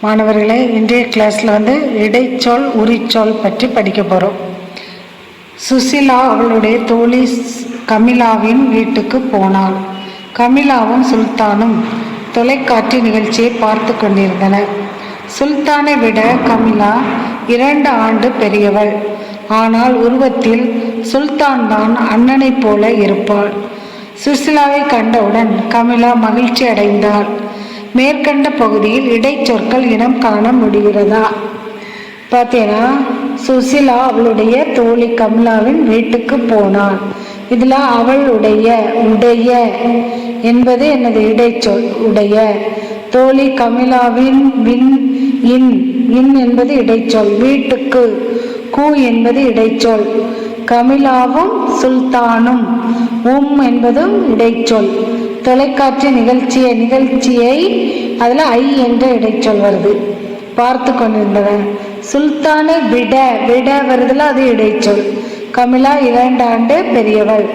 மாணவர்களே இன்றைய கிளாஸில் வந்து இடைச்சொல் உரிச்சொல் பற்றி படிக்க போகிறோம் சுசிலா அவளுடைய தோழி ஸ்- கமிலாவின் வீட்டுக்கு போனாள். கமிலாவும் சுல்தானும் தொலைக்காட்சி நிகழ்ச்சியை பார்த்து கொண்டிருந்தனர். சுல்தானை விட கமிலா இரண்டு ஆண்டு பெரியவள். ஆனால் உருவத்தில் சுல்தான் தான் அண்ணனைப் போல இருப்பாள். சுசிலாவை கண்டவுடன் கமிலா மகிழ்ச்சி அடைந்தாள். மேற்கண்ட பகுதியில் இடைச்சொற்கள் இனம் காண முடிகிறதா? பார்த்தீங்கன்னா சுசிலா அவளுடைய தோழி கமலாவின் வீட்டுக்கு போனாள். இதில் அவளுடைய உடைய என்பது எனது இடைச்சொல் உடைய. தோழி கமிலாவின் வின் இன் இன் என்பது இடைச்சொல் வீட்டுக்கு கு என்பது இடைச்சொல். கமிலாவும் சுல்தானும் உம் என்பதும் இடைச்சொல். தொலைக்காட்சி நிகழ்ச்சியை நிகழ்ச்சியை அதில் ஐ என்ற இடைச்சொல் வருது. பார்த்து கொண்டிருந்தவன் சுல்தானை விட விட வருதுல அது இடைச்சொல் கமிலா இரண்டாண்டு பெரியவள்.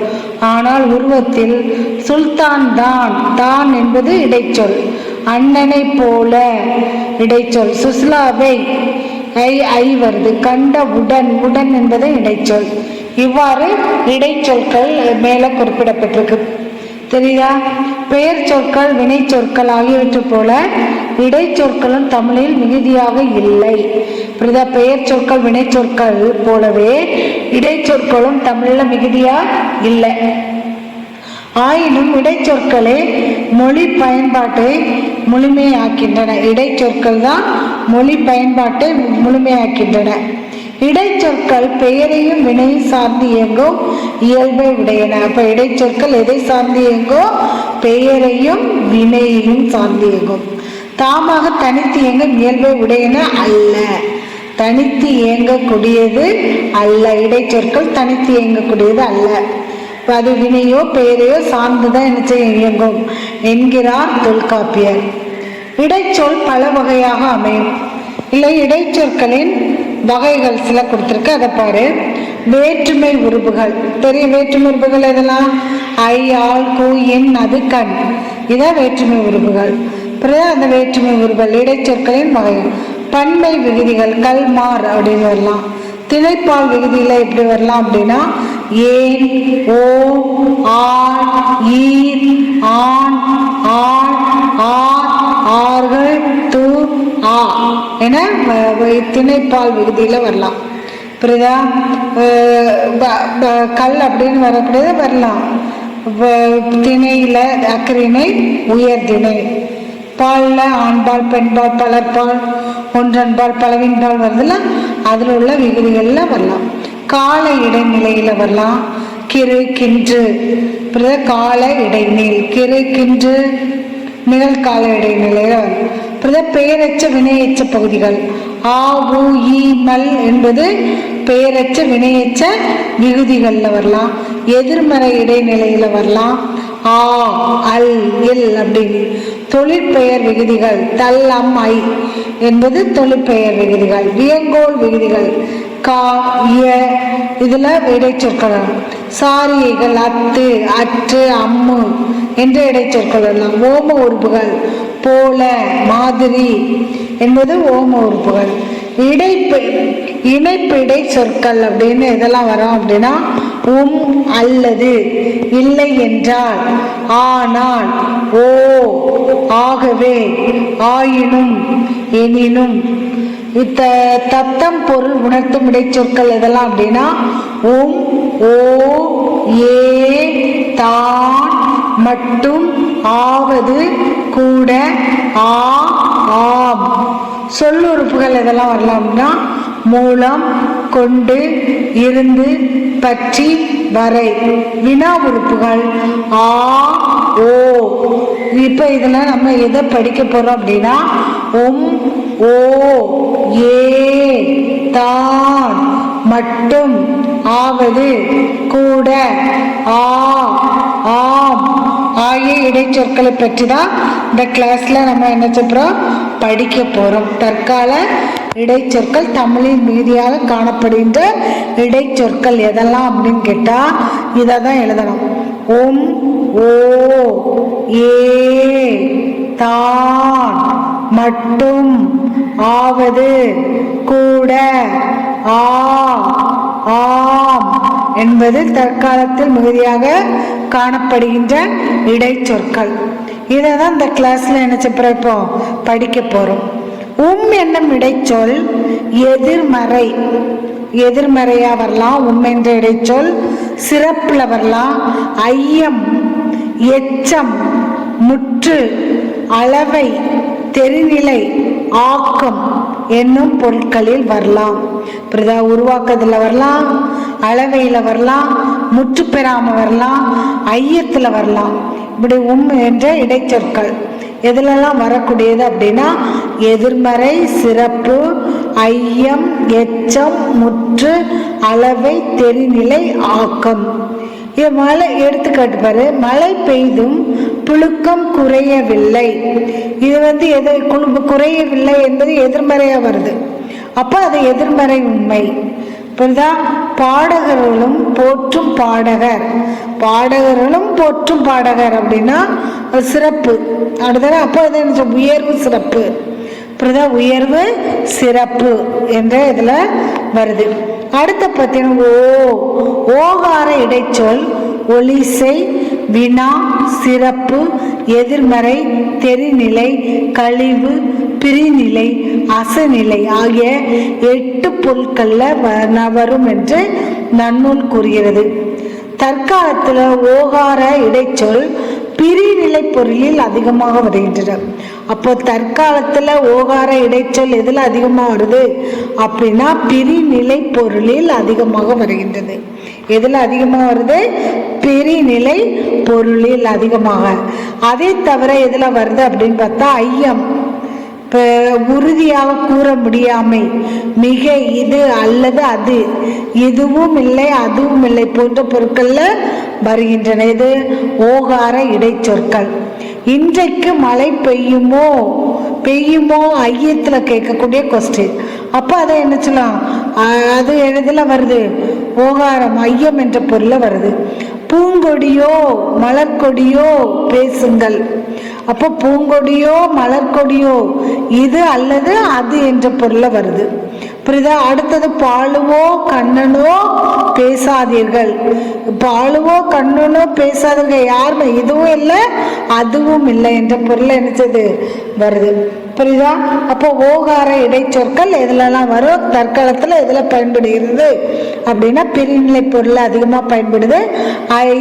ஆனால் உருவத்தில் சுல்தான் தான் தான் என்பது இடைச்சொல் அண்ணனை போல இடைச்சொல் சுஸ்லாவை ஐ ஐ வருது. கண்ட உடன் உடன் என்பது இடைச்சொல் இவ்வாறு இடைச்சொற்கள் மேலே குறிப்பிடப்பட்டிருக்கு. சரியா பெயர் சொற்கள் வினை சொற்கள் ஆகியவற்றை போல இடைச்சொற்களும் தமிழில் மிகுதியாக இல்லை. பெயர் சொற்கள் வினை சொற்கள் போலவே இடைச்சொற்களும் தமிழில் மிகுதியா? இல்லை. ஆயினும் இடைச்சொற்களே மொழி பயன்பாட்டை முழுமையாக்கின்றன. இடைச்சொற்கள் தான் மொழி பயன்பாட்டை முழுமையாக்கின்றன. இடைச்சொற்கள் பெயரையும் வினையும் சார்ந்து இயங்கும் இயல்பை உடையன. அப்ப இடைச்சொற்கள் எதை சார்ந்து இயங்கும் பெயரையும் வினையையும் சார்ந்து இயங்கும் தாமாக தனித்து இயங்கும் இயல்பை உடையன அல்ல. தனித்து இயங்கக்கூடியது அல்ல. இடைச்சொற்கள் தனித்து இயங்கக்கூடியது அல்ல. அது வினையோ பெயரையோ சார்ந்துதான் என்ன செய்ய இயங்கும்? என்கிறார் தொல்காப்பியர். இடைச்சொல் பல வகையாக அமையும். இல்லை இடைச்சொற்களின் வகைகள் சில கொடுத்துருக்கு. அதை பாரு. வேற்றுமை உறுப்புகள். பெரிய வேற்றுமை உறுப்புகள் எதெல்லாம்? ஐ ஆள் கூ என் அது கண். இதான் வேற்றுமை உறுப்புகள். பிறகு அந்த வேற்றுமை உறுப்புகள் இடைச்சொற்களின் வகைகள். பன்மை விகுதிகள் கல்மார் அப்படின்னு வரலாம். திணைப்பால் விகுதியில் எப்படி வரலாம் அப்படின்னா ஏன் ஓ ஆர் ஈர் ஆண் ஆண் ஆர் ஆர்கள் என திணைப்பால் விகுதியில் வரலாம். புரியுதா? கல் அப்படின்னு வரக்கூடியது வரலாம். வ- திணையில அக்கறிணை உயர்திணை. பாலில் ஆண்பால் பெண்பால் பலர்பால் ஒன்றன்பால் பலவின்பால் வருதுல அதில் உள்ள விகுதிகளில் வரலாம். கால இடைநிலையில் வரலாம். கிரு கின்று. பிறகு கால இடைநிலை. கிரு கின்று. நிகழ்கால இடைநிலையில் வரலாம். பெயரச்ச வினையச்ச பகுதிகள். ஆ உ மல் என்பது பெயரச்ச வினையச்ச விகுதிகளில் வரலாம். எதிர்மறை இடைநிலையில் வரலாம். ஆ அல் இல் அப்படின்னு. தொழிற்பெயர் விகுதிகள் தல் அம் ஐ என்பது தொழிற்பெயர் விகுதிகள். வியங்கோல் விகுதிகள் கா இய இதில் இடைச்சொற்கள் சாரியைகள் அத்து அற்று அம்மு என்ற இடைச்சொற்கள் வரலாம் ஓம உறுப்புகள் போல மாதிரி என்பது ஓம உறுப்புகள். இடைப்பு இணைப்பு இடை சொற்கள் அப்படின்னு இதெல்லாம் வரும் அப்படின்னா உம் அல்லது இல்லை என்றால் ஆனால் ஓ ஆகவே ஆயினும் எனினும் இத்த தத்தம் பொருள் உணர்த்தும் இடைச்சொற்கள் எதெல்லாம் அப்படின்னா உம் ஓ ஏ தான் மட்டும் ஆவது கூட ஆ ஆம். சொல் உறுப்புகள் எதெல்லாம் வரலாம் அப்படின்னா மூலம் கொண்டு இருந்து பற்றி வரை. வினா உறுப்புகள் ஆ ஓ. இப்போ இதில் நம்ம எதை படிக்க போகிறோம் அப்படின்னா உம் ஓ ஏ தான் மட்டும் ஆவது கூட ஆ ஆம் ஆகிய இடைச்சொற்களை பற்றி தான் இந்த கிளாஸில் நம்ம என்ன சொல்கிறோம் படிக்க போகிறோம் தற்கால இடைச்சொற்கள் தமிழின் மீதியாக காணப்படுகின்ற இடைச்சொற்கள் எதெல்லாம் அப்படின்னு கேட்டால் இதை தான் எழுதணும். ஓம் ஓ ஏ தான் மட்டும் ஆவது கூட ஆ ஆம் என்பது தற்காலத்தில் மிகுதியாக காணப்படுகின்ற இடைச்சொற்கள். இதை தான் இந்த கிளாஸ்ல என்ன செய்ய இப்போ? படிக்க போறோம். உம் என்னும் இடைச்சொல் எதிர்மறை. எதிர்மறையா வரலாம் உம் என்ற இடைச்சொல் சிறப்புல வரலாம். ஐயம் எச்சம் முற்று அளவை தெரிநிலை ஆக்கம் என்னும் பொருட்களில் வரலாம். பிரதா உருவாக்கத்தில் வரலாம் அளவையில் வரலாம் முற்று பெறாம வரலாம் ஐயத்தில் வரலாம். இப்படி உம் என்ற இடைச்சொற்கள். எதுலெல்லாம் வரக்கூடியது அப்படின்னா எதிர்மறை சிறப்பு ஐயம் எச்சம் முற்று அளவை தெரிநிலை ஆக்கம். மழை எடுத்துக்காட்டு பாரு. மழை பெய்தும் புழுக்கம் குறையவில்லை. இது வந்து எது குறையவில்லை என்பது எதிர்மறையா வருது. அப்ப அது எதிர்மறை உண்மை. புரியுதா? பாடகர்களும் போற்றும் பாடகர். பாடகர்களும் போற்றும் பாடகர் அப்படின்னா சிறப்பு. அடுத்தது அப்போ அது என்ன உயர்வு சிறப்பு. புரியுதா? உயர்வு சிறப்பு என்ற இதில் வருது. அடுத்த பார்த்தீங்கன்னா ஓ ஓகார இடைச்சொல் ஒலிசை வினா சிறப்பு எதிர்மறை தெரிநிலை கழிவு பிரிநிலை அசநிலை ஆகிய எட்டு பொருட்கள்ல வ- வரும் என்று நன்னூல் கூறுகிறது. தற்காலத்தில் ஓகார இடைச்சொல் பிரிநிலை பொருளில் அதிகமாக வருகின்றன. அப்போ தற்காலத்தில் ஓகார இடைச்சல் எதில் அதிகமாக வருது? அப்படின்னா பிரிநிலை பொருளில் அதிகமாக வருகின்றது. எதில் அதிகமாக வருது? பிரிநிலை பொருளில் அதிகமாக. அதை தவிர எதில் வருது அப்படின்னு பார்த்தா ஐயம். உறுதியாக கூற முடியாமை. மிக இது அல்லது அது. இதுவும் இல்லை அதுவும் இல்லை போன்ற பொருட்களில் வருகின்றன. இது ஓகார இடைச்சொற்கள். இன்றைக்கு மழை பெய்யுமோ? பெய்யுமோ? ஐயத்தில் கேட்கக்கூடிய கொஸ்டின் அப்போ அதை என்ன சொல்லலாம்? அது எதில் வருது? ஓகாரம் ஐயம் என்ற பொருளில் வருது. பூ பூங்கொடியோ மலர்கொடியோ பேசுங்கள். அப்போ பூங்கொடியோ மலர்கொடியோ இது அல்லது அது என்ற பொருளை வருது. புரியுதா? அடுத்தது பாலுவோ கண்ணனோ பேசாதீர்கள். பாலுவோ கண்ணனோ பேசாதீர்கள். யாருமே இதுவும் இல்லை அதுவும் இல்லை என்ற பொருள் என்னச்சது வருது. புரியுதா? அப்போ ஓகார இடைச்சொற்கள் எதுலலாம் வரும்? தற்காலத்தில் எதில் பயன்படுகிறது? அப்படின்னா பிரிநிலை பொருள் அதிகமாக பயன்படுது.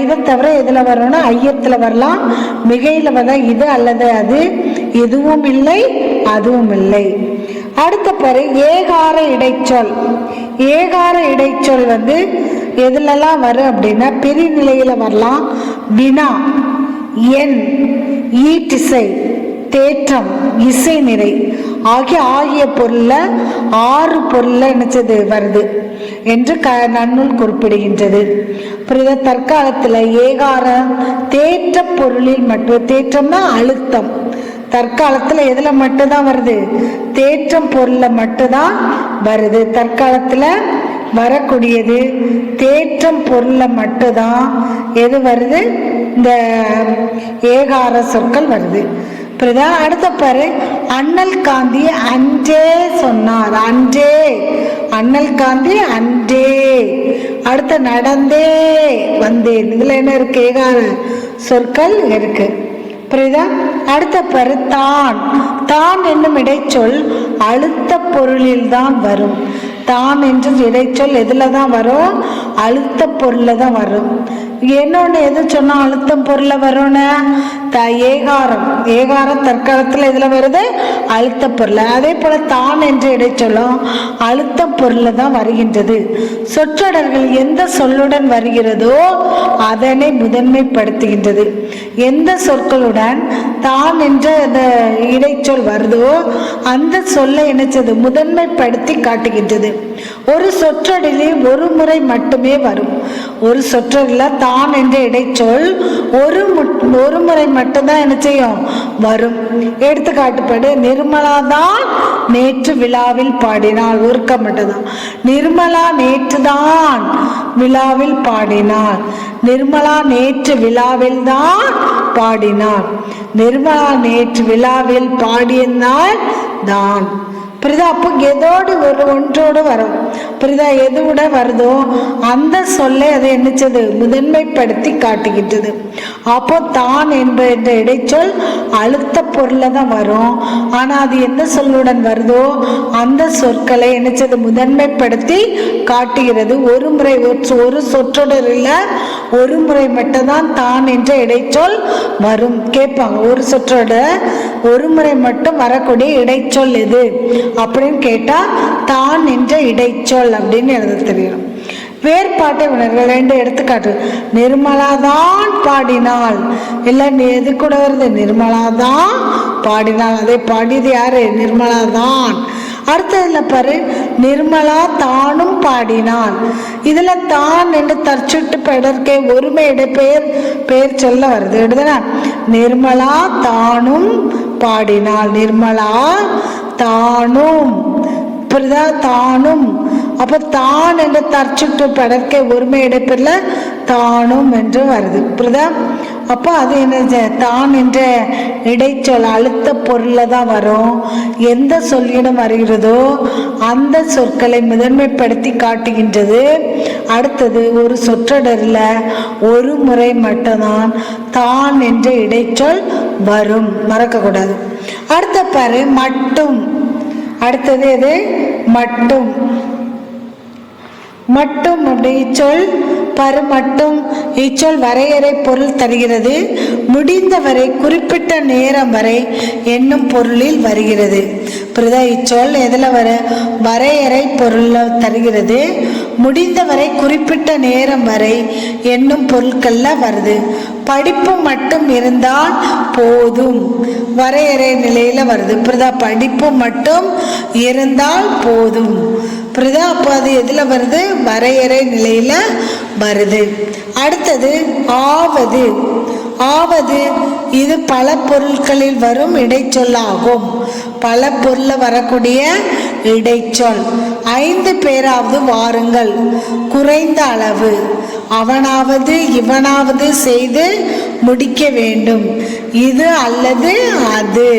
இதை தவிர எதில் வரணும்னா ஐயத்தில் வரலாம். மிகையில் வர இது அல்லது அது இதுவும் இல்லை அதுவும் இல்லை. அடுத்த பாரு ஏகார இடைச்சொல். ஏகார இடைச்சொல் வந்து எதுலலாம் வரும் அப்படின்னா பிரிநிலையில் வரலாம். வினா என் ஈட்டிசை. தேற்றம் இசை நிறை ஆகிய ஆகிய பொருள்ல ஆறு பொருள்ல என்னச்சது வருது என்று க நன்னூல் குறிப்பிடுகின்றது. புரியுதா தற்காலத்தில் ஏகாரம் தேற்ற பொருளில் மட்டும் தேற்றம்னா அழுத்தம். தற்காலத்தில் எதில் மட்டும்தான் வருது? தேற்றம் பொருளில் மட்டும்தான் வருது. தற்காலத்தில் வரக்கூடியது தேற்றம் பொருளில் மட்டும்தான் எது வருது? இந்த ஏகார சொற்கள் வருது. புரியுதா அடுத்த பாரு. அண்ணல் காந்தி அன்றே சொன்னார். அன்றே. அண்ணல் காந்தி அன்றே. அடுத்த நடந்தே வந்தேன் இதுல என்ன இருக்கு? ஏகார சொற்கள் இருக்கு. புரியுதா? அடுத்த பாரு தான். தான் என்னும் இடைச்சொல் அழுத்த பொருளில் தான் வரும். தான் என்று இடைச்சொல் எதில் தான் வரும்? அழுத்த பொருளில் தான் வரும். என்னொன்று எது சொன்னால் அழுத்தம் பொருளில் வரும்னு? த ஏகாரம். ஏகாரம் தற்காலத்தில் இதில் வருது? அழுத்த பொருள். அதே போல் தான் என்ற இடைச்சொல்லும் அழுத்த பொருளில் தான் வருகின்றது. சொற்றொடர்கள் எந்த சொல்லுடன் வருகிறதோ அதனை முதன்மைப்படுத்துகின்றது. எந்த சொற்களுடன்? தான் என்ற அந்த இடைச்சொல் வருதோ அந்த சொல்லை இணைச்சது முதன்மைப்படுத்தி காட்டுகின்றது. ஒரு சொற்றொடரில் ஒரு முறை மட்டுமே வரும். ஒரு சொற்றொடரில் தான் என்ற இடைச்சொல் ஒரு ஒரு முறை மட்டும்தான் என்ன செய்யும்? வரும். எடுத்துக்காட்டுப்படு நிர்மலா தான் நேற்று விழாவில் பாடினாள். ஒருக்க மட்டும்தான் நிர்மலா நேற்று தான் விழாவில் பாடினாள். நிர்மலா நேற்று விழாவில் தான் பாடினாள். நிர்மலா நேற்று விழாவில் பாடிய நாள் தான் புரியுதா அப்போ எதோடு ஒரு ஒன்றோடு வரும் புரியுதா எது வருதோ அந்த சொல்லை அது என்னச்சது? முதன்மைப்படுத்தி காட்டுகிட்டது அப்போ தான் என்ற இடைச்சொல் அழுத்த பொருளை தான் வரும். ஆனால் அது எந்த சொல்லுடன் வருதோ அந்த சொற்களை என்னச்சது முதன்மைப்படுத்தி காட்டுகிறது. ஒரு முறை ஒரு- ஒரு சொற்றொடரில் ஒரு முறை மட்டும்தான் தான் என்ற இடைச்சொல் வரும். கேட்பாங்க ஒரு சொற்றோட ஒரு முறை மட்டும் வரக்கூடிய இடைச்சொல் எது? அப்படின்னு கேட்டால் தான் என்ற இடைச்சொல் அப்படின்னு எழுத தெரியணும் வேறுபாட்டை உணர்வு ரெண்டு எடுத்துக்காட்டு. நிர்மலாதான் பாடினாள். இல்லை நீ எது கூட வருது? நிர்மலாதான் பாடினாள். அதை பாடியது யாரு? நிர்மலாதான். அடுத்ததுல பாரு நிர்மலா தானும் பாடினாள் இதுல தான் என்று தற்சுட்டு பெயர்க்கே ஒருமையிட பெயர் பெயர் சொல்ல வருது. எடுதுனா நிர்மலா தானும் பாடினாள். நிர்மலா தானும் புரியுதா தானும் அப்ப தான் என்ற தற்சுட்டு படற்கை ஒருமை இடைப்பெறில் தானும் என்று வருது. புரியுதா அப்போ அது என்ன தான் என்ற இடைச்சொல் அழுத்த பொருளில் தான் வரும். எந்த சொல்லிடம் வருகிறதோ அந்த சொற்களை முதன்மைப்படுத்தி காட்டுகின்றது. அடுத்தது ஒரு சொற்றொடரில் ஒரு முறை மட்டும்தான் தான் என்ற இடைச்சொல் வரும். மறக்கக்கூடாது அடுத்த பாரு மட்டும். அடுத்தது எது? மட்டும். மட்டும் அப்படி சொல். பரு மட்டும் இச்சொல் வரையறை பொருள் தருகிறது. முடிந்தவரை குறிப்பிட்ட நேரம் வரை என்னும் பொருளில் வருகிறது. புரிதா இச்சொல் எதில் வர? வரையறை பொருள் தருகிறது. முடிந்தவரை குறிப்பிட்ட நேரம் வரை என்னும் பொருட்களில் வருது. படிப்பு மட்டும் இருந்தால் போதும். வரையறை நிலையில் வருது. புரிதா படிப்பு மட்டும் இருந்தால் போதும். புரிதா அப்போ அது எதில் வருது? வரையறை நிலையில் வருது. அடுத்தது ஆவது. ஆவது இது பல பொருட்களில் வரும் இடைச்சொல்லாகும் பல பொருளில் வரக்கூடிய இடைச்சொல். ஐந்து பேராவது வாருங்கள். குறைந்த அளவு. அவனாவது இவனாவது செய்து முடிக்க வேண்டும். இது அல்லது அது.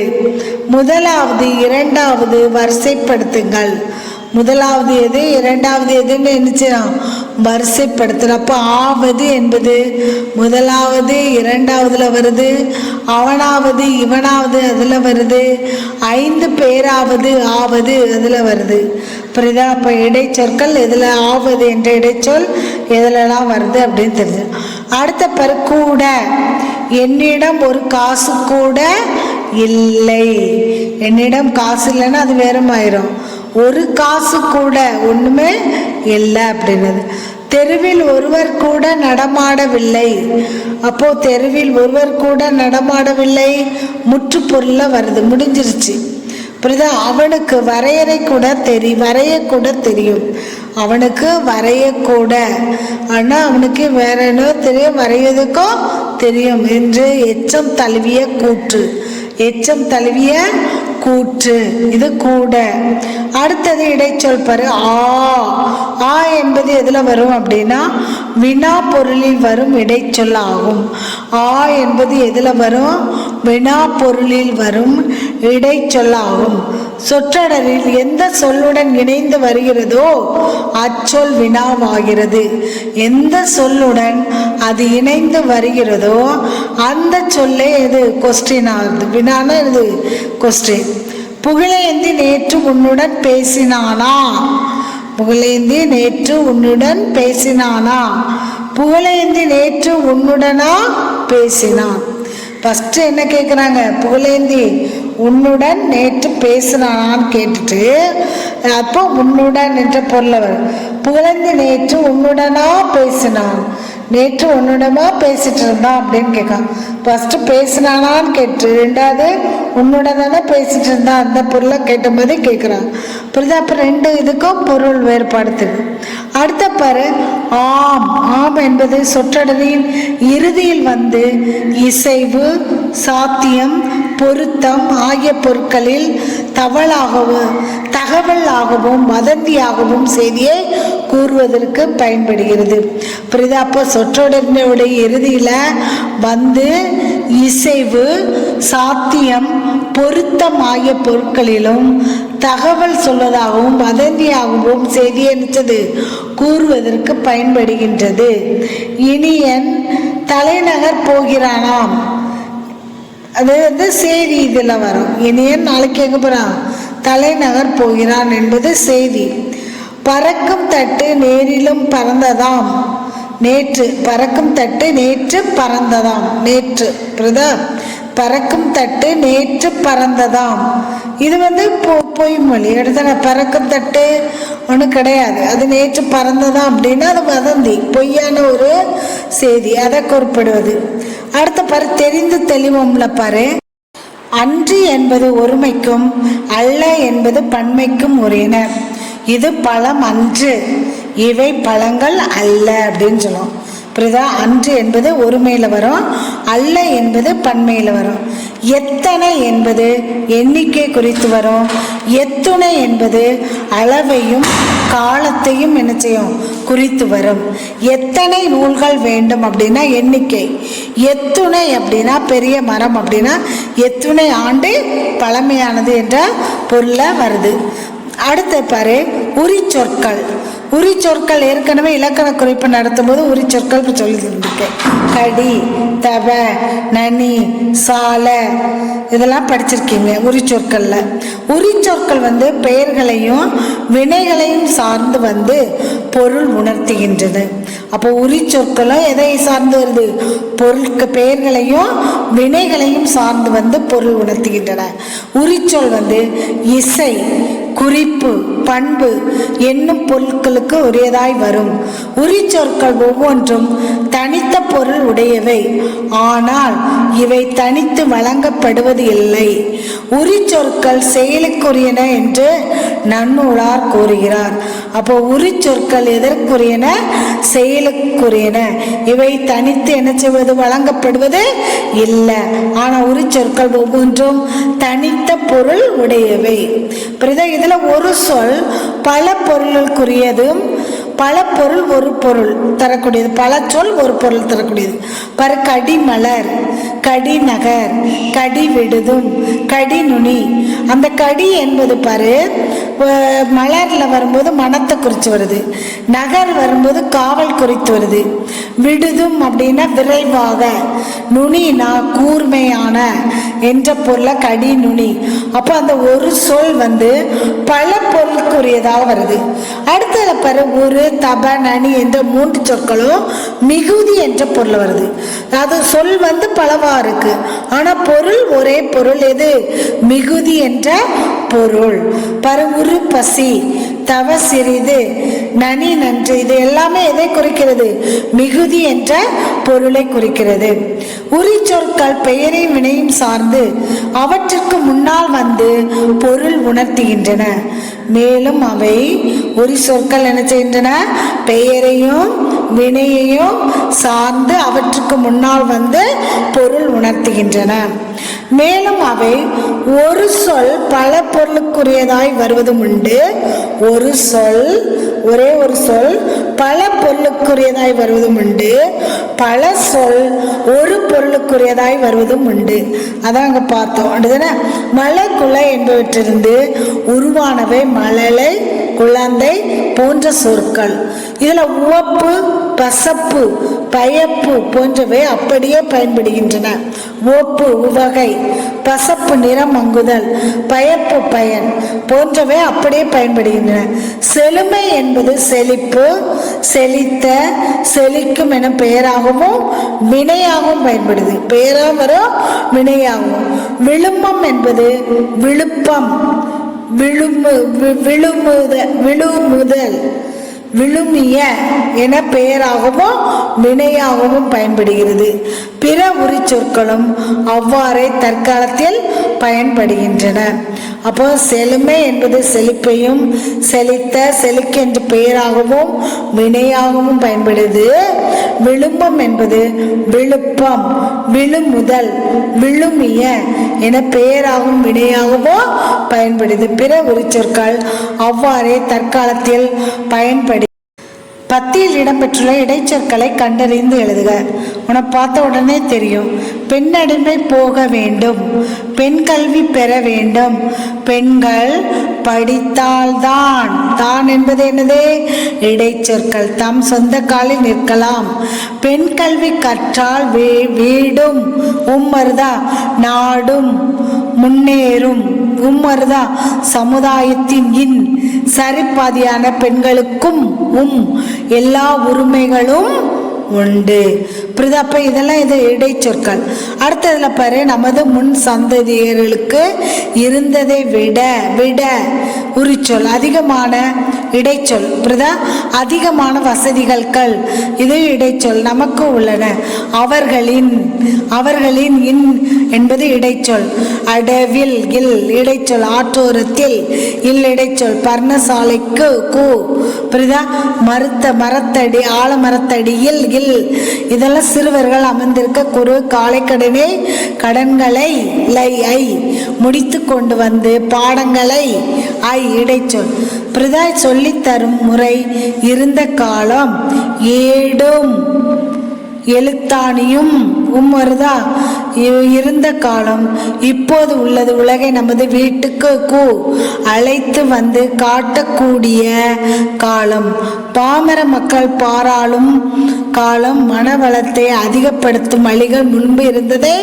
முதலாவது இரண்டாவது வரிசைப்படுத்துங்கள். முதலாவது எது இரண்டாவது எதுன்னு நினைச்சிடான் வரிசைப்படுத்தணும் அப்போ ஆவது என்பது முதலாவது இரண்டாவதுல வருது அவனாவது இவனாவது அதில் வருது ஐந்து பேராவது ஆவது அதில் வருது. புரியுதா? அப்போ இடைச்சொற்கள் இதில் ஆவது என்ற இடைச்சொல் எதுலலாம் வருது அப்படின்னு தெரிஞ்சு அடுத்த பரு கூட. என்னிடம் ஒரு காசு கூட இல்லை. என்னிடம் காசு இல்லைன்னா அது வேறமாயிரும் ஒரு காசு கூட ஒண்ணுமே இல்லை அப்படின்னது. தெருவில் ஒருவர் கூட நடமாடவில்லை. அப்போ தெருவில் ஒருவர் கூட நடமாடவில்லை. முற்றுப்பொருள்ல வருது முடிஞ்சிருச்சு. புரியுதா? அவனுக்கு வரையறை கூட தெரியும் வரையக்கூட தெரியும். அவனுக்கு வரையக்கூட ஆனால் அவனுக்கு வேற என்ன தெரியும் வரையதுக்கும் தெரியும் என்று எச்சம் தழுவிய கூற்று. எச்சம் தழுவிய கூற்று. இது கூட. அடுத்தது இடைச்சொல் பரு ஆ. ஆ என்பது எதில் வரும் அப்படின்னா வினா பொருளில் வரும் இடைச்சொல் ஆகும். ஆ என்பது எதில் வரும்? வினா பொருளில் வரும் இடைச்சொல் ஆகும். சொற்றொடரில் எந்த சொல்லுடன் இணைந்து வருகிறதோ அச்சொல் வினாவாகிறது. எந்த சொல்லுடன் அது இணைந்து வருகிறதோ அந்த சொல்லே இது கொஸ்டின் ஆகுது வினானா இது கொஸ்டின் புகழேந்தி நேற்று உன்னுடன் பேசினானா? புகழேந்தி நேற்று உன்னுடன் பேசினானா? புகழேந்தி நேற்று உன்னுடனா பேசினான். ஃபஸ்ட்டு என்ன கேட்குறாங்க புகழேந்தி உன்னுடன் நேற்று பேசுனான்னு கேட்டுட்டு அப்போ உன்னுடன் என்ற பொருளை புகழேந்தி நேற்று உன்னுடனா பேசினான். நேற்று உன்னிடமா பேசிட்டு இருந்தான் அப்படின்னு கேட்கான் ஃபர்ஸ்ட் பேசினானான்னு கேட்டு ரெண்டாவது உன்னோட தானே பேசிட்டு இருந்தான் அந்த பொருளை கேட்ட மாதிரி கேட்குறான் புரியுதா? அப்போ ரெண்டு இதுக்கும் பொருள் வேறுபாடு தெரியும். அடுத்த பாரு ஆம் ஆம் என்பது சொற்றொடரின் இறுதியில் வந்து இசைவு சாத்தியம் பொருத்தம் ஆகிய பொருட்களில் தவளாகவும் தகவலாகவும் வதந்தியாகவும் செய்தியை கூறுவதற்கு பயன்படுகிறது. புரியுது அப்போ சொற்றொடரினுடைய இறுதியில் வந்து இசைவு சாத்தியம் பொருத்தம் ஆகிய பொருட்களிலும் தகவல் சொல்வதாகவும் வதந்தியாகவும் செய்தி கூறுவதற்கு பயன்படுகின்றது. இனியன் தலைநகர் போகிறானாம். அது வந்து செய்தி இதில் வரும். இனியன் நாளைக்கு எங்கே போகிறான் தலைநகர் போகிறான் என்பது செய்தி. பறக்கும் தட்டு நேரிலும் பறந்ததாம். நேற்று பறக்கும் தட்டு நேற்று பறந்ததாம். நேற்று புரியுதா பறக்கும் தட்டு நேற்று பறந்ததாம். இது வந்து பொ பொய்மொழி எடுத்தன பறக்கும் தட்டு ஒன்றும் கிடையாது. அது நேற்று பறந்ததாம் அப்படின்னா அது வதந்தி பொய்யான ஒரு செய்தி. அதை குறிப்பிடுவது. அடுத்த பாரு தெரிந்து தெளிவோம்ல பாரு. அன்று என்பது ஒருமைக்கும் அல்ல என்பது பன்மைக்கும் உரியன. இது பழம் அன்று. இவை பழங்கள் அல்ல அப்படின்னு சொல்லுவோம். புரியுதா? அன்று என்பது ஒருமையில் வரும். அல்ல என்பது பன்மையில் வரும். எத்தனை என்பது எண்ணிக்கை குறித்து வரும். எத்துணை என்பது அளவையும் காலத்தையும் என்ன செய்யும்? குறித்து வரும். எத்தனை நூல்கள் வேண்டும் அப்படின்னா எண்ணிக்கை. எத்துணை அப்படின்னா பெரிய மரம் அப்படின்னா எத்துணை ஆண்டு பழமையானது என்ற பொருளாக வருது. அடுத்த பாரு உரி சொற்கள். உரி சொற்கள் ஏற்கனவே இலக்கண குறிப்பு நடத்தும் போது உரி சொற்கள் இப்போ சொல்லி கடி தவ நனி சால இதெல்லாம் படிச்சிருக்கீங்க உரி சொற்களில். உரி சொற்கள் வந்து பெயர்களையும் வினைகளையும் சார்ந்து வந்து பொருள் உணர்த்துகின்றது. அப்போ உரி சொற்களும் எதை சார்ந்து வருது? பொருளுக்கு பெயர்களையும் வினைகளையும் சார்ந்து வந்து பொருள் உணர்த்துகின்றன. உரிச்சொல் வந்து இசை. குறிப்பு பண்பு என்னும் பொருட்களுக்கு உரியதாய் வரும். உரிச்சொற்கள் ஒவ்வொன்றும் தனித்த பொருள் உடையவை. ஆனால் இவை தனித்து வழங்கப்படுவது இல்லை. உரிச்சொற்கள் செயலுக்குரியன என்று நன்னூலார் கூறுகிறார். அப்போ உரிச்சொற்கள் எதற்குரியன? செயலுக்குரியன. இவை தனித்து என்ன செய்வது? வழங்கப்படுவது இல்லை. ஆனால் உரிச்சொற்கள் ஒவ்வொன்றும் தனித்த பொருள் உடையவை. புரியுதா இதில் ஒரு சொல் பல பொருளுக்குரியதும் பல பொருள் ஒரு பொருள் தரக்கூடியது. பல சொல் ஒரு பொருள் தரக்கூடியது. பரு கடி மலர் கடி நகர் கடி விடுதும் கடி நுனி. அந்த கடி என்பது பாரு மலரில் வரும்போது மனத்தை குறித்து வருது. நகர் வரும்போது காவல் குறித்து வருது. விடுதும் அப்படின்னா விரைவாக. நுனினா கூர்மையான என்ற பொருளை கடி நுனி. அப்போ அந்த ஒரு சொல் வந்து பல பொருளுக்குரியதாக வருது. அடுத்ததுல பாரு ஒரு தப நனி என்ற மூன்று சொற்களும் மிகுதி என்ற பொருள் வருது. அது சொல் வந்து பலவாக இருக்கு. ஆனால் பொருள் ஒரே பொருள் எது? மிகுதி என்ற பொருள். உரு பசி தவ சிறிது நனி நன்று இது எல்லாமே எதை குறிக்கிறது? மிகுதி என்ற பொருளை குறிக்கிறது. உரி சொற்கள் பெயரையும் வினையும் சார்ந்து அவற்றுக்கு முன்னால் வந்து பொருள் உணர்த்துகின்றன. மேலும் அவை உரி சொற்கள் என்ன செய்கின்றன பெயரையும் வினையையும் சார்ந்து அவற்றுக்கு முன்னால் வந்து பொருள் உணர்த்துகின்றன. மேலும் அவை ஒரு சொல் பல பொருளுக்குரியதாய் வருவதும் உண்டு. ஒரு சொல் ஒரே ஒரு சொல் பல பொருளுக்குரியதாய் வருவதும் உண்டு. பல சொல் ஒரு பொருளுக்குரியதாய் வருவதும் உண்டு. அதான் அங்கே பார்த்தோம். அடுத்தது மலை குலை என்பவற்றிலிருந்து உருவானவை மழலை குழந்தை போன்ற சொற்கள். இதில் உவப்பு பசப்பு பயப்பு போன்றவை அப்படியே பயன்படுகின்றன. ஓப்பு உவகை பசப்பு நிறம் மங்குதல் பயப்பு பயன் போன்றவை அப்படியே பயன்படுகின்றன. செழுமை என்பது செழிப்பு செழித்த செழிக்கும் என பெயராகவும் வினையாகவும் பயன்படுது. பெயராக வரும் வினையாகவும். விழுமம் என்பது விழுப்பம். விழுமு வி- விழுமுத விழுமுதல். விழுமிய என பெயராகவும் வினையாகவும் பயன்படுகிறது. பிற உரி சொற்களும் அவ்வாறே தற்காலத்தில் பயன்படுகின்றன. அப்போ செழுமை என்பது செழிப்பையும் செழித்த செழிக்க என்ற பெயராகவும் வினையாகவும் பயன்படுது. விழும்பம் என்பது விழுப்பம் விழுமுதல் விழுமிய என பெயராகவும் வினையாகவும் பயன்படுது. பிற உரிச்சொற்கள் அவ்வாறே தற்காலத்தில் பயன்படு பத்தியில் இடம்பெற்றுள்ள இடைச்சொற்களை கண்டறிந்து எழுதுக. உனக்கு பார்த்த உடனே தெரியும். பெண்ணடிமை போக வேண்டும். பெண் கல்வி பெற வேண்டும். பெண்கள் படித்தால்தான். தான் என்பது என்னது? இடைச்சொற்கள். தம் சொந்த காலில் நிற்கலாம். பெண் கல்வி கற்றால் வீ- வீடும். உம்மருதா நாடும். முன்னேறும். உம்மருதா சமுதாயத்தின் இன். சரிப்பாதியான பெண்களுக்கும் உம் எல்லா உரிமைகளும் உண்டு. புரியுது அப்போ இதெல்லாம் இது இடைச்சொற்கள். அடுத்ததுல பாரு நமது முன் சந்ததியர்களுக்கு இருந்ததை விட விட உரிச்சொல் அதிகமான இடைச்சொல். புரியுதா அதிகமான வசதிகள்கள் இது இடைச்சொல் நமக்கு உள்ளன. அவர்களின் அவர்களின் இன் என்பது இடைச்சொல். அடவில் இல் இடைச்சொல் ஆற்றோரத்தில் இல் இடைச்சொல் பர்ணசாலைக்கு கூ. புரியுதா மருத்த மரத்தடி ஆலமரத்தடியில் இல் இதெல்லாம் சிறுவர்கள் அமர்ந்திருக்க குறு காலைக்கடனே கடன்களை லை ஐ முடித்து கொண்டு வந்து பாடங்களை ஐ இடைச்சொல் பிரதாய் சொல்லித் தரும் முறை இருந்த காலம் ஏடும் எழுத்தாணியும் உம்மருதா இ- இருந்த காலம் இப்போது உள்ளது உலகை நமது வீட்டுக்கு கூ. அழைத்து வந்து காட்டக்கூடிய காலம். பாமர மக்கள் பாராளும் காலம் மனவளத்தை அதிகப்படுத்தும் வழிகள் முன்பு இருந்ததே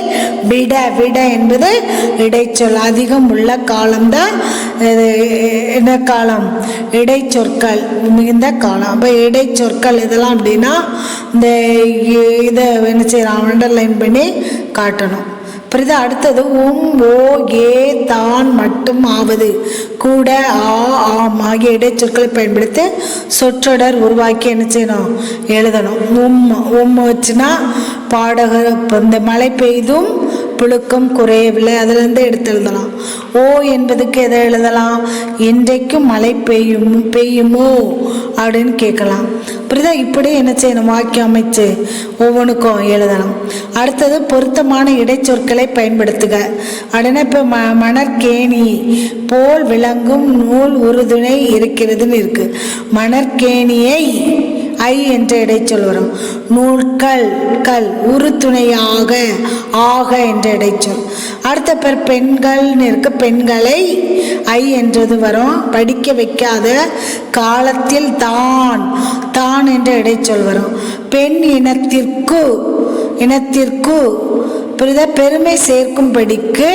விட விட என்பது இடைச்சொல். அதிகம் உள்ள காலம்தான் இது காலம்? இடைச்சொற்கள் மிகுந்த காலம். அப்போ இடைச்சொற்கள் இதெல்லாம் அப்படின்னா இந்த இதை என்ன செய்யலாம் எக்ஸ்பிளைன் பண்ணி காட்டணும். புரியுதா அடுத்தது உம் ஓ ஏ தான் மட்டும் ஆவது. கூட ஆ ஆம் ஆகிய இடைச்சொற்களை பயன்படுத்தி சொற்றொடர் உருவாக்கி என்ன செய்யணும்? எழுதணும். உம் உம் வச்சுன்னா பாடகர் இந்த மழை பெய்தும் புழுக்கம் குறையவில்லை. அதிலிருந்து எடுத்து எழுதலாம். ஓ என்பதுக்கு எதை எழுதலாம்? இன்றைக்கும் மழை பெய்யும் பெய்யுமோ? அப்படின்னு கேட்கலாம். புரியுதா இப்படி என்ன செய்யணும்? வாக்கியம் அமைச்சு ஒவ்வொன்றுக்கும் எழுதணும் அடுத்தது பொருத்தமான இடைச்சொற்களை பயன்படுத்துக. உடனே இப்போ ம மணற்கேணி போல் விளங்கும் நூல் உறுதுணை இருக்கிறதுன்னு இருக்குது மணற்கேணியை ஐ என்ற இடைச்சொல் வரும். நூல்கள் கல் உறுதுணையாக ஆக என்ற இடைச்சொல் அடுத்த பேர் பெண்கள்னு இருக்க பெண்களை ஐ என்றது வரும். படிக்க வைக்காத காலத்தில் தான் தான் என்ற இடைச்சொல் வரும். பெண் இனத்திற்கு இனத்திற்கு புரித பெருமை சேர்க்கும்படிக்கு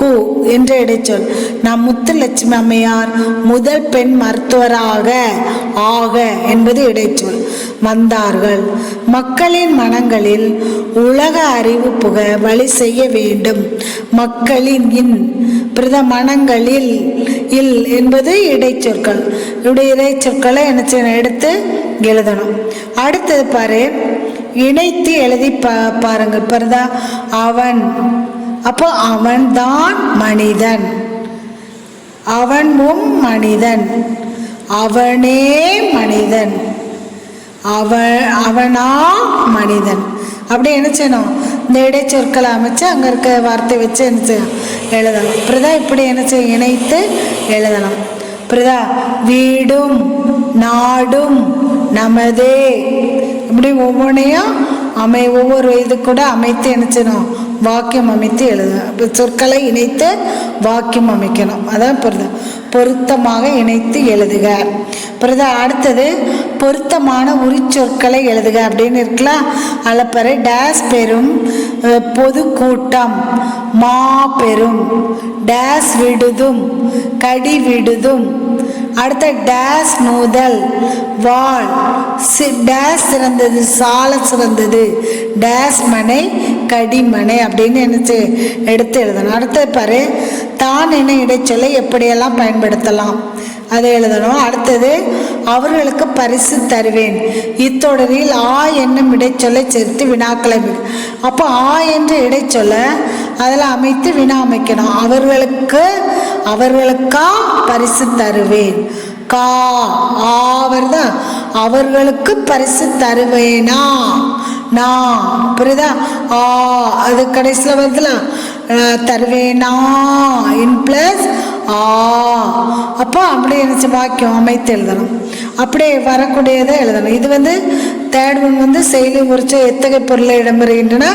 கு என்ற இடைச்சொல். நாம் முத்துலட்சுமி அம்மையார் முதல் பெண் மருத்துவராக ஆக என்பது இடைச்சொல். வந்தார்கள். மக்களின் மனங்களில் உலக அறிவு புக வழி செய்ய வேண்டும். மக்களின் இன் பிரத மனங்களில் இல் என்பது இடைச்சொற்கள். இப்படி இடைச்சொற்களை என்ன எடுத்து எழுதணும். அடுத்தது பாரு. இணைத்து எழுதி பா பாருங்க பரதா. அவன் அப்போ அவன்தான் மனிதன். அவனும் மனிதன். அவனே மனிதன். அவன் அவனா மனிதன். அப்படி என்ன செய்யணும்? இந்த இடைச்சொற்களை அமைச்சு அங்கே இருக்க வார்த்தை வச்சு என்ன செய்யணும்? எழுதணும். பிரதா இப்படி என்ன இணைத்து எழுதணும். பிரதா வீடும் நாடும் நமதே. இப்படி ஒவ்வொன்றையும் அமை ஒவ்வொரு இது கூட அமைத்து என்ன செய்யணும்? வாக்கியம் அமைத்து எழுதணும் சொற்களை இணைத்து வாக்கியம் அமைக்கணும். அதான் பொருத்தம் பொருத்தமாக இணைத்து எழுதுக. பிறகு அடுத்தது பொருத்தமான உரிச்சொற்களை எழுதுக அப்படின்னு இருக்கலாம் அலப்பறை டேஸ் பெரும் பொது கூட்டம் மா பெரும் டேஸ் விடுதும் கடி விடுதும் அடுத்த டேஸ் நூதல் வால் சி- டேஸ் சிறந்தது சால சிறந்தது. டேஸ் மனை கடிமனை அப்படின்னு என்ன எடுத்து எழுதணும். அடுத்தது பாரு தான் என இடைச்சொல்லை எப்படியெல்லாம் பயன்படுத்தலாம்? அதை எழுதணும். அடுத்தது அவர்களுக்கு பரிசு தருவேன். இத்தொடரில் ஆ என்னும் இடைச்சொல்லை சேர்த்து வினாக்களை அப்போ ஆ என்ற இடைச்சொல்லை அதில் அமைத்து வினா அமைக்கணும். அவர்களுக்கு அவர்களுக்கா பரிசு தருவேன். கா ஆவர்தா அவர்களுக்கு பரிசு தருவேனா? நான் புரியுதா? ஆ அது கடைசியில் வருதுல. தருவேனா. இன் ப்ளஸ் ஆ அப்போ அப்படியே நினச்சி வாக்கியம் அமைத்து எழுதணும். அப்படியே வரக்கூடியதை எழுதணும். இது வந்து தேர்ட் ஒன் வந்து செயலி உரிச்ச எத்தகைய பொருளை இடம்பெறுகின்றன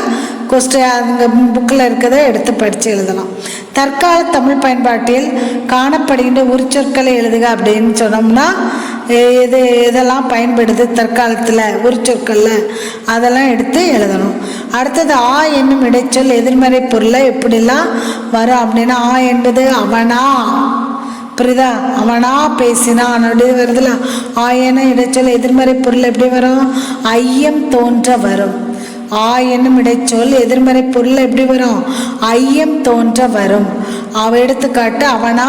கொஸ்டின் அந்த புக்கில் இருக்கிறத எடுத்து படித்து எழுதலாம் தற்கால தமிழ் பயன்பாட்டில் காணப்படுகின்ற உரிச்சொற்களை எழுதுக அப்படின்னு சொன்னோம்னா இது இதெல்லாம் பயன்படுது தற்காலத்தில் உரிச்சொற்களில். அதெல்லாம் எடுத்து எழுதணும். அடுத்தது ஆ என்னும் இடைச்சொல் எதிர்மறை பொருளை எப்படிலாம் வரும் அப்படின்னா ஆ என்பது அவனா புரியுதா? அவனா பேசினான் அப்படி வருதுல ஆயன இடைச்சொல் எதிர்மறை பொருள் எப்படி வரும்? ஐயம் தோன்ற வரும். ஆயனும் இடைச்சொல் எதிர்மறை பொருள் எப்படி வரும்? ஐயம் தோன்ற வரும். அவ எடுத்துக்காட்டு அவனா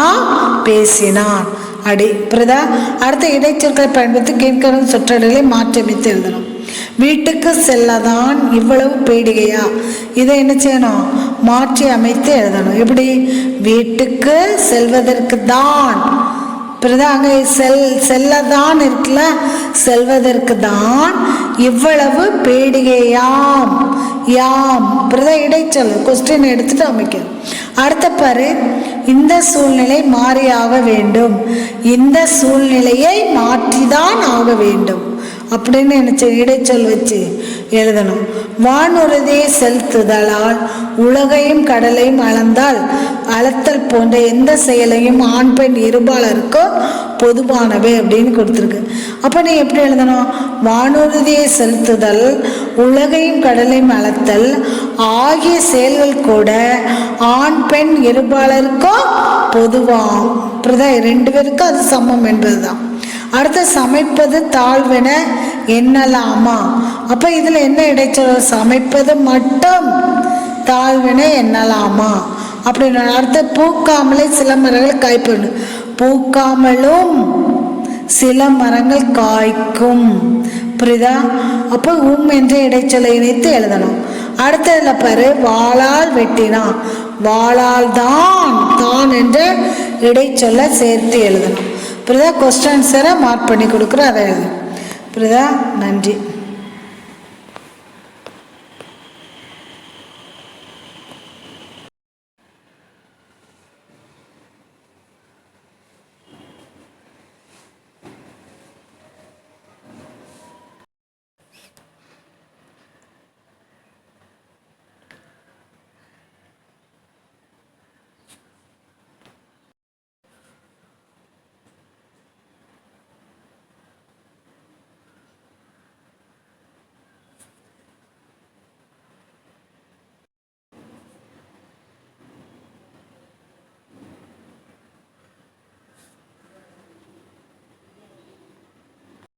பேசினான். அடி புரியுதா? அடுத்த இடைச்சொற்களை பயன்படுத்தி கேட்கணும் சொற்றொடர்களை மாற்றமைத்து எழுதணும் வீட்டுக்கு செல்லதான் இவ்வளவு பீடிகையா? இதை என்ன செய்யணும்? மாற்றி அமைத்து எழுதணும். எப்படி? வீட்டுக்கு செல்வதற்கு தான் புரியுதா அங்கே செல் செல்லதான் இருக்குல்ல? செல்வதற்கு தான் இவ்வளவு பேடிகையாம். யாம். பிரதா இடைச்சொல் கொஸ்டின் எடுத்துட்டு அமைக்கணும் அடுத்த பாரு. இந்த சூழ்நிலை மாறியாக வேண்டும். இந்த சூழ்நிலையை மாற்றிதான் ஆக வேண்டும். அப்படின்னு நினச்சி இடைச்சொல் வச்சு எழுதணும். வானுறுதியை செலுத்துதலால் உலகையும் கடலையும் அளந்தால் அளத்தல் போன்ற எந்த செயலையும் ஆண் பெண் இருபாலருக்கோ பொதுவானவை அப்படின்னு கொடுத்துருக்கு. அப்போ நீ எப்படி எழுதணும்? வானுறுதியை செலுத்துதல் உலகையும் கடலையும் அளத்தல் ஆகிய செயல்கள் கூட ஆண் பெண் இருபாலருக்கோ பொதுவாம் புரியுதா ரெண்டு பேருக்கும் அது சமம் என்பதுதான். அடுத்து சமைப்பது தாழ்வென எண்ணலாமா? அப்போ இதில் என்ன இடைச்சொல்? சமைப்பது மட்டும் தாழ்வென எண்ணலாமா? அப்படின்னு அடுத்து பூக்காமலே சில மரங்கள் காய்ப்படும் பூக்காமலும் சில மரங்கள் காய்க்கும். புரியுதா? அப்போ உம் என்ற இடைச்சொலை இணைத்து எழுதணும். அடுத்ததுல பாரு வாளால் வெட்டினான் வாளால் தான் தான் என்ற இடைச்சொல்லை சேர்த்து எழுதணும். புரியுதா கொஸ்டின் மார்க் பண்ணி கொடுக்குறோம் அதை எழுதணும் புரியுதா நன்றி.